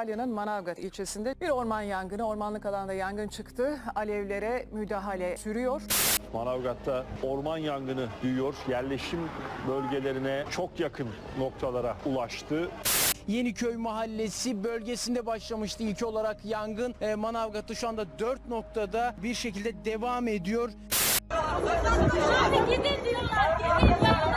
Antalya'nın Manavgat ilçesinde bir orman yangını, ormanlık alanda yangın çıktı. Alevlere müdahale sürüyor. Manavgat'ta orman yangını büyüyor. Yerleşim bölgelerine çok yakın noktalara ulaştı. Yeniköy Mahallesi bölgesinde başlamıştı ilk olarak yangın. E, Manavgat'ta şu anda 4 noktada bir şekilde devam ediyor. Abi gidin diyorlar, gidin diyorlar.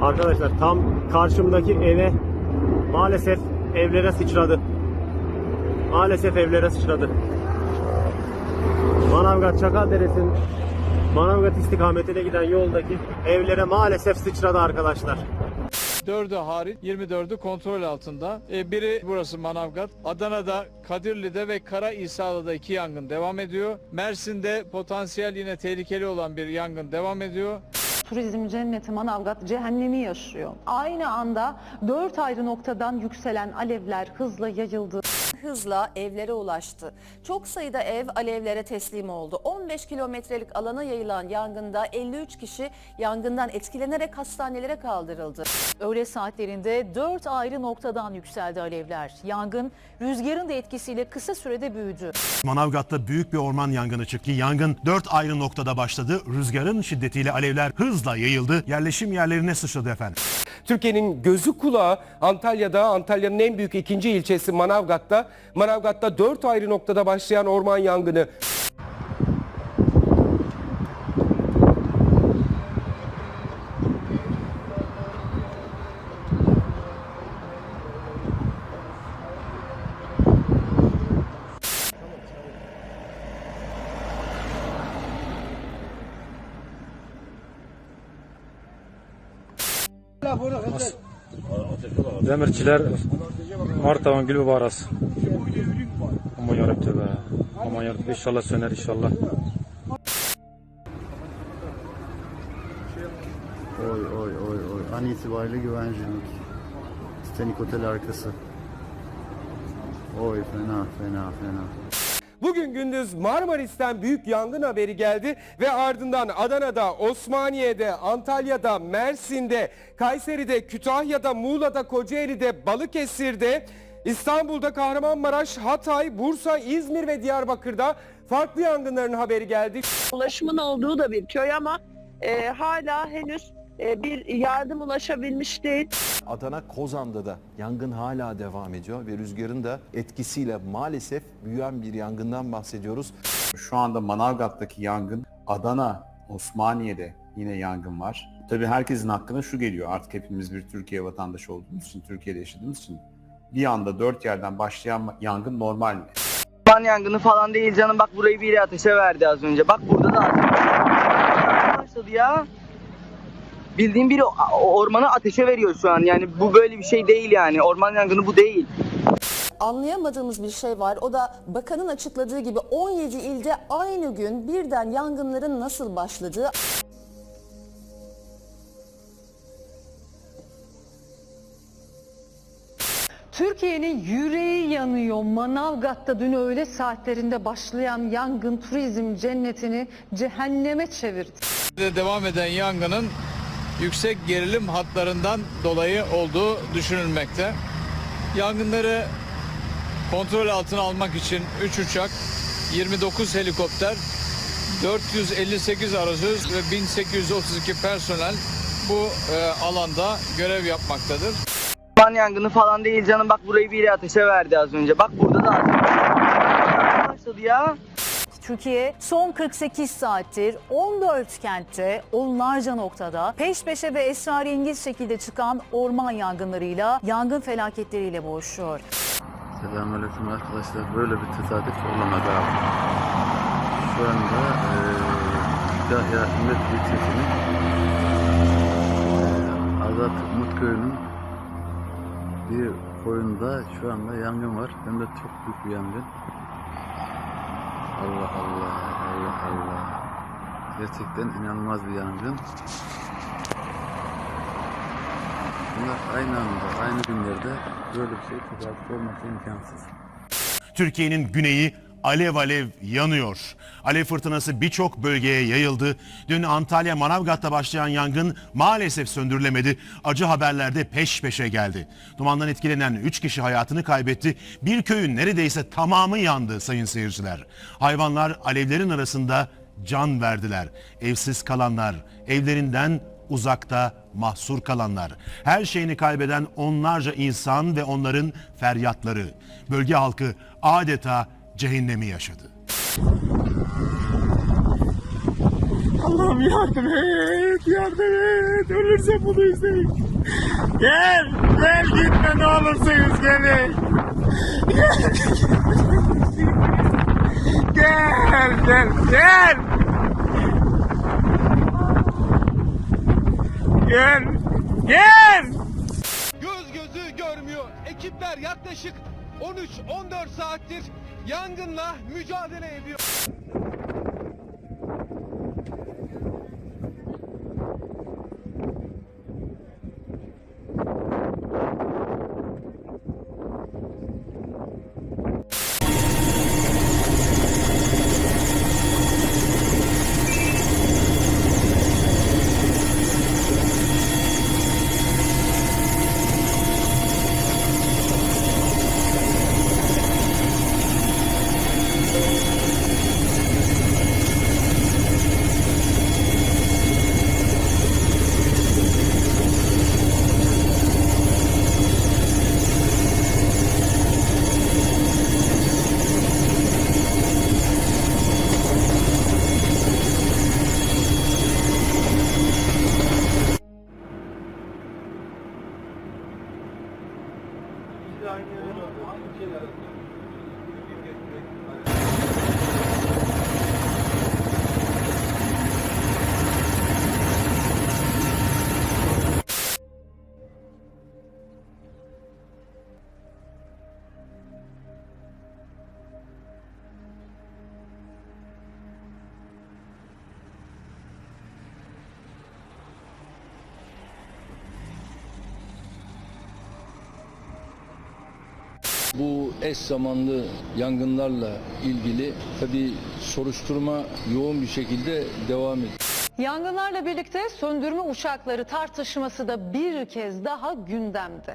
Arkadaşlar tam karşımdaki eve maalesef evlere sıçradı. Maalesef evlere sıçradı. Manavgat Çakaldere'sin Manavgat istikametine giden yoldaki evlere maalesef sıçradı arkadaşlar. 4'ü hariç 24'ü kontrol altında. E, biri burası Manavgat. Adana'da, Kadirli'de ve Kara İsa'da iki yangın devam ediyor. Mersin'de potansiyel yine tehlikeli olan bir yangın devam ediyor. Turizm cenneti Manavgat cehennemi yaşıyor. Aynı anda dört ayrı noktadan yükselen alevler hızla yayıldı. hızla evlere ulaştı. Çok sayıda ev alevlere teslim oldu. 15 kilometrelik alana yayılan yangında 53 kişi yangından etkilenerek hastanelere kaldırıldı. Öğle saatlerinde dört ayrı noktadan yükseldi alevler. Yangın rüzgarın da etkisiyle kısa sürede büyüdü. Manavgat'ta büyük bir orman yangını çıktı. Yangın dört ayrı noktada başladı. Rüzgarın şiddetiyle alevler hızla yayıldı. Yerleşim yerlerine sıçradı efendim. Türkiye'nin gözü kulağı Antalya'da, Antalya'nın en büyük ikinci ilçesi Manavgat'ta. Manavgat'ta dört ayrı noktada başlayan orman yangını. Demirçiler Martavan Gülü Baras. Aman yarabbim be. Aman yarabbim inşallah söner inşallah. Oy oy oy oy. An itibariyle güvencelilik. Titanic Otel arkası. Oy fena fena fena. Bugün gündüz Marmaris'ten büyük yangın haberi geldi ve ardından Adana'da, Osmaniye'de, Antalya'da, Mersin'de, Kayseri'de, Kütahya'da, Muğla'da, Kocaeli'de, Balıkesir'de, İstanbul'da, Kahramanmaraş, Hatay, Bursa, İzmir ve Diyarbakır'da farklı yangınların haberi geldi. ulaşımın olduğu da bir köy ama e, hala henüz e, bir yardım ulaşabilmiş değil. Adana Kozan'da da yangın hala devam ediyor ve rüzgarın da etkisiyle maalesef büyüyen bir yangından bahsediyoruz. Şu anda Manavgat'taki yangın, Adana, Osmaniye'de yine yangın var. Tabii herkesin hakkına şu geliyor. Artık hepimiz bir Türkiye vatandaşı olduğumuz için, Türkiye'de yaşadığımız için bir anda dört yerden başlayan yangın normal mi? Orman yangını falan değil canım bak burayı biri ateşe verdi az önce. Bak burada da ateş başladı ya. Bildiğim biri ormanı ateşe veriyor şu an. Yani bu böyle bir şey değil yani. Orman yangını bu değil. Anlayamadığımız bir şey var. O da bakanın açıkladığı gibi 17 ilde aynı gün birden yangınların nasıl başladığı Türkiye'nin yüreği yanıyor. Manavgat'ta dün öğle saatlerinde başlayan yangın turizm cennetini cehenneme çevirdi. De devam eden yangının yüksek gerilim hatlarından dolayı olduğu düşünülmekte. Yangınları kontrol altına almak için 3 uçak, 29 helikopter, 458 aracız ve 1832 personel bu e, alanda görev yapmaktadır. Orman yangını falan değil canım bak burayı biri ateşe verdi az önce. Bak burada da ateş başladı ya. Türkiye son 48 saattir 14 kentte onlarca noktada peş peşe ve esrarengiz şekilde çıkan orman yangınlarıyla, yangın felaketleriyle boğuşuyor. Selamünaleyküm arkadaşlar. Böyle bir tesadüf olamadı abi. Şu anda eee Kütahya İmet ilçesinin eee Azat Umut Köyü'nün bir boyunda şu anda yangın var. Hem de çok büyük bir yangın. Allah Allah, Allah Allah. Gerçekten inanılmaz bir yangın. Bunlar aynı anda, aynı günlerde böyle bir şey tesadüf olması imkansız. Türkiye'nin güneyi alev alev yanıyor. Alev fırtınası birçok bölgeye yayıldı. Dün Antalya Manavgat'ta başlayan yangın maalesef söndürülemedi. Acı haberler de peş peşe geldi. Dumandan etkilenen 3 kişi hayatını kaybetti. Bir köyün neredeyse tamamı yandı sayın seyirciler. Hayvanlar alevlerin arasında can verdiler. Evsiz kalanlar, evlerinden uzakta mahsur kalanlar, her şeyini kaybeden onlarca insan ve onların feryatları. Bölge halkı adeta cehennemi yaşadı. Allah'ım yardım et, yardım et. Ölürsem bunu izleyin. Gel, gel gitme ne olursunuz gelin. Gel, gel, gel, gel. Gel, gel. Göz gözü görmüyor. Ekipler yaklaşık 13-14 saattir yangınla mücadele ediyor. Bu eş zamanlı yangınlarla ilgili tabii soruşturma yoğun bir şekilde devam ediyor. Yangınlarla birlikte söndürme uçakları tartışması da bir kez daha gündemde.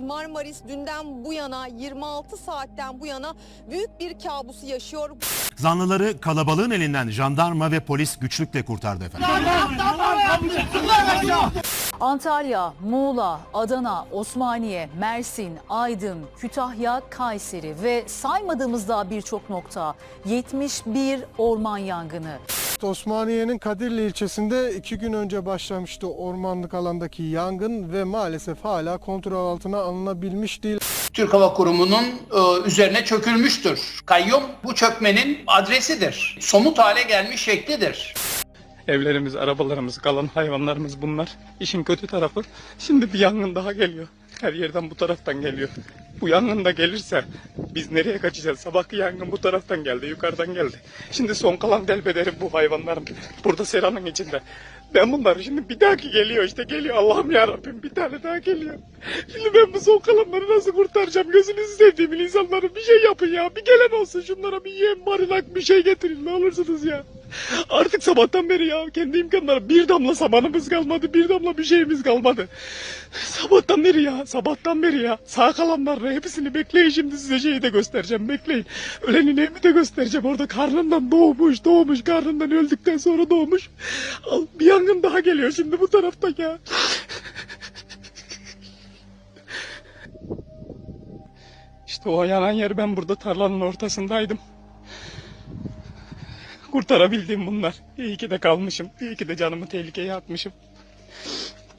Marmaris dünden bu yana 26 saatten bu yana büyük bir kabusu yaşıyor. Zanlıları kalabalığın elinden jandarma ve polis güçlükle kurtardı efendim. Antalya, Muğla, Adana, Osmaniye, Mersin, Aydın, Kütahya, Kayseri ve saymadığımız daha birçok nokta 71 orman yangını. Osmaniye'nin Kadirli ilçesinde iki gün önce başlamıştı ormanlık alandaki yangın ve maalesef hala kontrol altına alınabilmiş değil. Türk Hava Kurumu'nun e, üzerine çökülmüştür. Kayyum bu çökmenin adresidir. Somut hale gelmiş şeklidir. Evlerimiz, arabalarımız, kalan hayvanlarımız bunlar. İşin kötü tarafı şimdi bir yangın daha geliyor. Her yerden bu taraftan geliyor. Bu yangın da gelirse biz nereye kaçacağız? Sabahki yangın bu taraftan geldi, yukarıdan geldi. Şimdi son kalan delbederim bu hayvanlarım. Burada seranın içinde. Ben bunları şimdi bir dahaki geliyor işte geliyor Allah'ım ya Rabbim bir tane daha geliyor. Şimdi ben bu son kalanları nasıl kurtaracağım? Gözünüzü sevdiğim insanlara bir şey yapın ya. Bir gelen olsun şunlara bir yem, barınak bir şey getirin ne olursunuz ya. Artık sabahtan beri ya kendi imkanlarım bir damla samanımız kalmadı, bir damla bir şeyimiz kalmadı. Sabahtan beri ya, sabahtan beri ya. Sağ kalanların hepsini bekleyin şimdi size şeyi de göstereceğim, bekleyin. Ölenin evini de göstereceğim orada karnından doğmuş, doğmuş, karnından öldükten sonra doğmuş. Al, bir yangın daha geliyor şimdi bu tarafta ya. İşte o yanan yer ben burada tarlanın ortasındaydım. Kurtarabildim bunlar. İyi ki de kalmışım. İyi ki de canımı tehlikeye atmışım.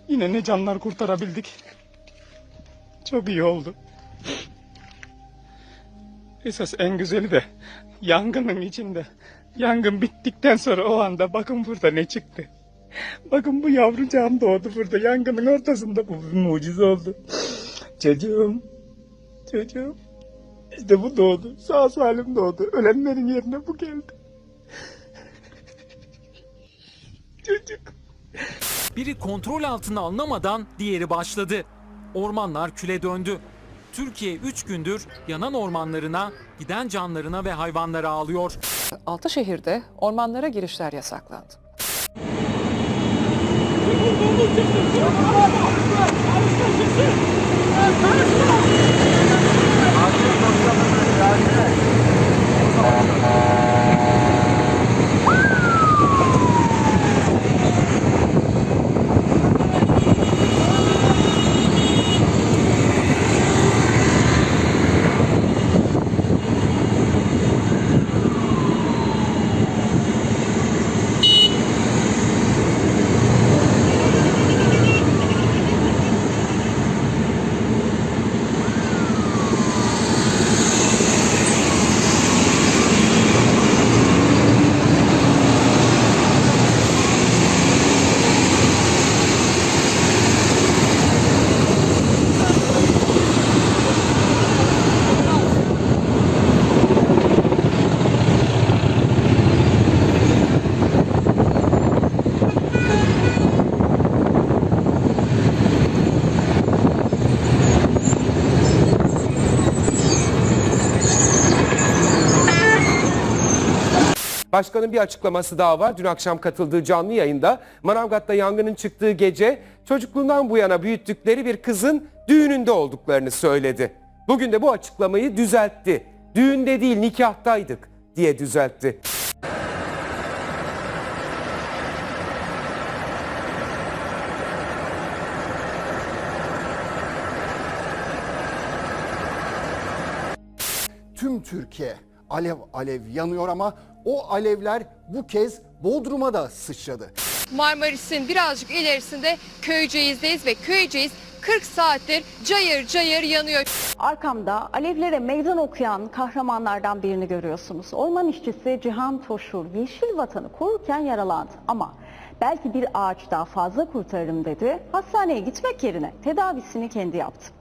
Yine ne canlar kurtarabildik. Çok iyi oldu. Esas en güzeli de yangının içinde. Yangın bittikten sonra o anda bakın burada ne çıktı. Bakın bu yavrucağım doğdu burada yangının ortasında bu bir mucize oldu. Çocuğum çocuğum. İşte bu doğdu. Sağ salim doğdu. Ölenlerin yerine bu geldi. Çocuk. Biri kontrol altına alınamadan diğeri başladı. Ormanlar küle döndü. Türkiye 3 gündür yanan ormanlarına, giden canlarına ve hayvanlara ağlıyor. Altı şehirde ormanlara girişler yasaklandı. Başkanın bir açıklaması daha var. Dün akşam katıldığı canlı yayında Manavgat'ta yangının çıktığı gece çocukluğundan bu yana büyüttükleri bir kızın düğününde olduklarını söyledi. Bugün de bu açıklamayı düzeltti. Düğünde değil nikahtaydık diye düzeltti. Tüm Türkiye alev alev yanıyor ama o alevler bu kez Bodrum'a da sıçradı. Marmaris'in birazcık ilerisinde Köyceğiz'deyiz ve Köyceğiz 40 saattir cayır cayır yanıyor. Arkamda alevlere meydan okuyan kahramanlardan birini görüyorsunuz. Orman işçisi Cihan Toşur yeşil vatanı korurken yaralandı ama belki bir ağaç daha fazla kurtarırım dedi. Hastaneye gitmek yerine tedavisini kendi yaptı.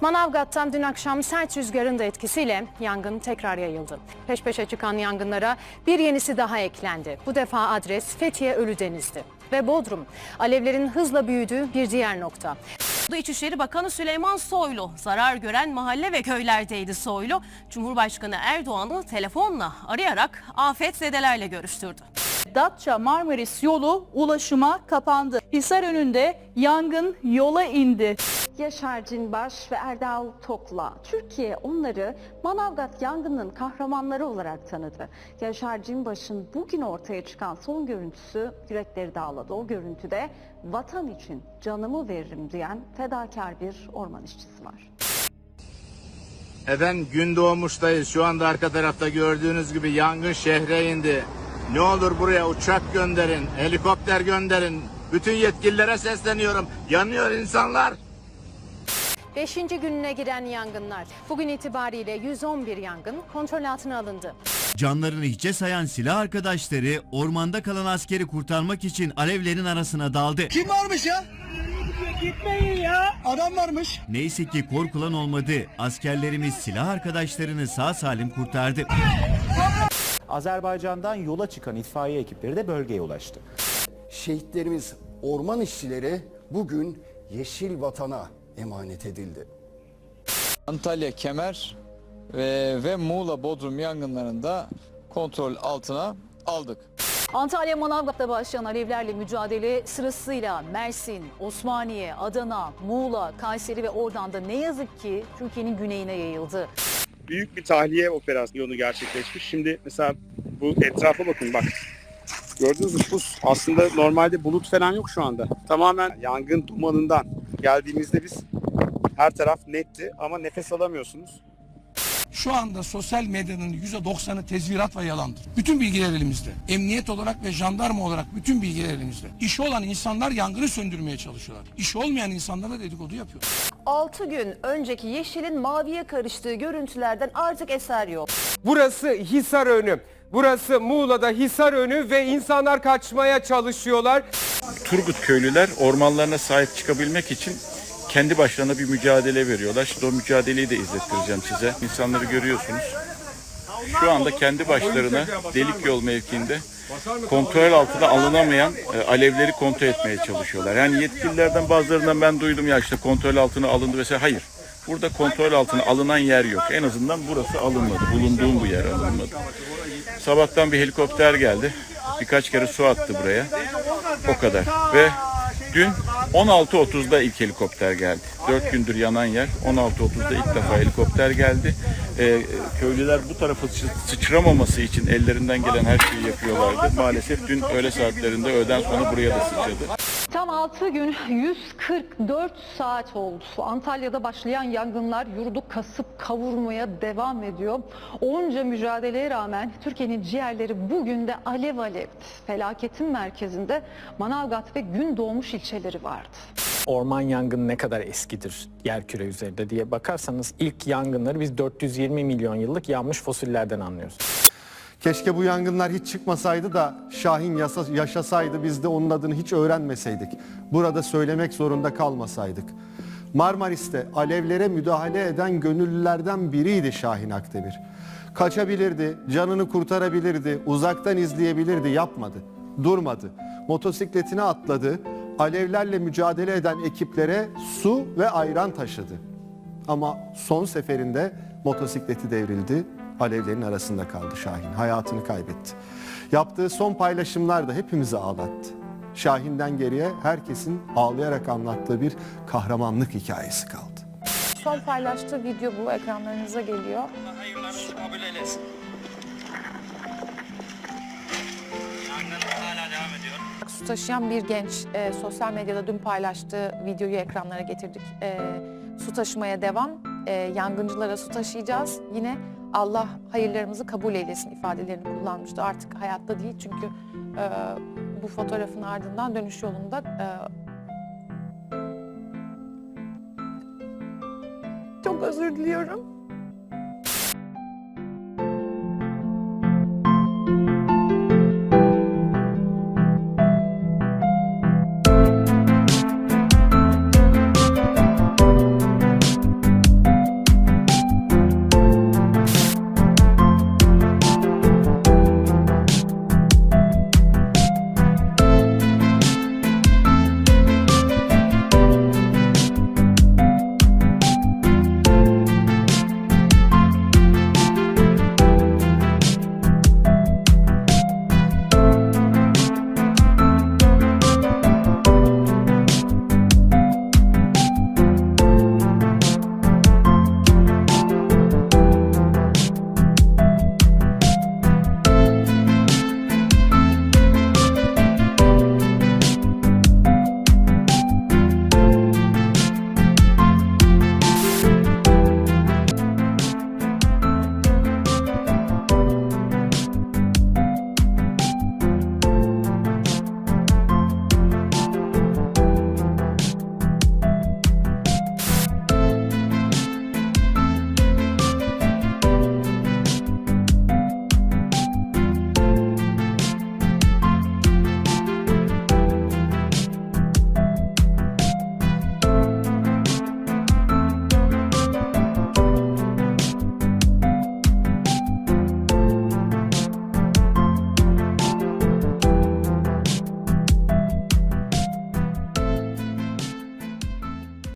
Manavgat'tan dün akşam sert rüzgarın da etkisiyle yangın tekrar yayıldı. Peş peşe çıkan yangınlara bir yenisi daha eklendi. Bu defa adres Fethiye Ölüdeniz'di ve Bodrum. Alevlerin hızla büyüdüğü bir diğer nokta. İçişleri Bakanı Süleyman Soylu zarar gören mahalle ve köylerdeydi Soylu. Cumhurbaşkanı Erdoğan'ı telefonla arayarak afetzedelerle görüştürdü. Datça Marmaris yolu ulaşıma kapandı. Hisar önünde yangın yola indi. Yaşar Cinbaş ve Erdal Tokla. Türkiye onları Manavgat yangının kahramanları olarak tanıdı. Yaşar Cinbaş'ın bugün ortaya çıkan son görüntüsü yürekleri dağladı. O görüntüde vatan için canımı veririm diyen fedakar bir orman işçisi var. Efendim gün doğmuştayız. Şu anda arka tarafta gördüğünüz gibi yangın şehre indi. Ne olur buraya uçak gönderin, helikopter gönderin. Bütün yetkililere sesleniyorum. Yanıyor insanlar. Beşinci gününe giren yangınlar. Bugün itibariyle 111 yangın kontrol altına alındı. Canlarını hiçe sayan silah arkadaşları ormanda kalan askeri kurtarmak için alevlerin arasına daldı. Kim varmış ya? Gitmeyin ya. Adam varmış. Neyse ki korkulan olmadı. Askerlerimiz silah arkadaşlarını sağ salim kurtardı. Azerbaycan'dan yola çıkan itfaiye ekipleri de bölgeye ulaştı. Şehitlerimiz orman işçileri bugün yeşil vatana emanet edildi. Antalya, Kemer ve, ve Muğla, Bodrum yangınlarında kontrol altına aldık. Antalya Manavgat'ta başlayan alevlerle mücadele sırasıyla Mersin, Osmaniye, Adana, Muğla, Kayseri ve oradan da ne yazık ki Türkiye'nin güneyine yayıldı. büyük bir tahliye operasyonu gerçekleşmiş. Şimdi mesela bu etrafa bakın bak. Gördünüz mü pus aslında normalde bulut falan yok şu anda. Tamamen yangın dumanından geldiğimizde biz her taraf netti ama nefes alamıyorsunuz. Şu anda sosyal medyanın %90'ı tezvirat ve yalandır. Bütün bilgiler elimizde. Emniyet olarak ve jandarma olarak bütün bilgiler elimizde. İşi olan insanlar yangını söndürmeye çalışıyorlar. İşi olmayan insanlar da dedikodu yapıyor. 6 gün önceki yeşilin maviye karıştığı görüntülerden artık eser yok. Burası Hisar önü. Burası Muğla'da Hisar önü ve insanlar kaçmaya çalışıyorlar. Turgut köylüler ormanlarına sahip çıkabilmek için kendi başlarına bir mücadele veriyorlar. Şimdi o mücadeleyi de izlettireceğim size. İnsanları görüyorsunuz. Şu anda kendi başlarına delik yol mevkiinde kontrol altına alınamayan e, alevleri kontrol etmeye çalışıyorlar. Yani yetkililerden bazılarından ben duydum ya işte kontrol altına alındı vesaire. Hayır. Burada kontrol altına alınan yer yok. En azından burası alınmadı. Bulunduğum bu yer alınmadı. Sabahtan bir helikopter geldi. Birkaç kere su attı buraya. O kadar. Ve dün 16.30'da ilk helikopter geldi. 4 gündür yanan yer. 16.30'da ilk defa helikopter geldi. Ee, köylüler bu tarafa sı- sıçramaması için ellerinden gelen her şeyi yapıyorlardı. Maalesef dün öğle saatlerinde öğleden sonra buraya da sıçradı. Tam 6 gün 144 saat oldu. Antalya'da başlayan yangınlar yurdu kasıp kavurmaya devam ediyor. Onca mücadeleye rağmen Türkiye'nin ciğerleri bugün de alev alevdi. Felaketin merkezinde Manavgat ve Gündoğmuş ilçeleri vardı. Orman yangını ne kadar eskidir yerküre üzerinde diye bakarsanız ilk yangınları biz 420 milyon yıllık yanmış fosillerden anlıyoruz. Keşke bu yangınlar hiç çıkmasaydı da Şahin yasa- yaşasaydı biz de onun adını hiç öğrenmeseydik. Burada söylemek zorunda kalmasaydık. Marmaris'te alevlere müdahale eden gönüllülerden biriydi Şahin Akdemir. Kaçabilirdi, canını kurtarabilirdi, uzaktan izleyebilirdi, yapmadı. Durmadı. Motosikletine atladı, alevlerle mücadele eden ekiplere su ve ayran taşıdı. Ama son seferinde motosikleti devrildi. Alevlerin arasında kaldı Şahin. Hayatını kaybetti. Yaptığı son paylaşımlar da hepimizi ağlattı. Şahin'den geriye herkesin ağlayarak anlattığı bir kahramanlık hikayesi kaldı. Son paylaştığı video bu ekranlarınıza geliyor. Su taşıyan bir genç e, sosyal medyada dün paylaştığı videoyu ekranlara getirdik. E, su taşımaya devam, e, yangıncılara su taşıyacağız. Yine Allah hayırlarımızı kabul eylesin ifadelerini kullanmıştı. Artık hayatta değil çünkü e, bu fotoğrafın ardından dönüş yolunda e, çok özür diliyorum.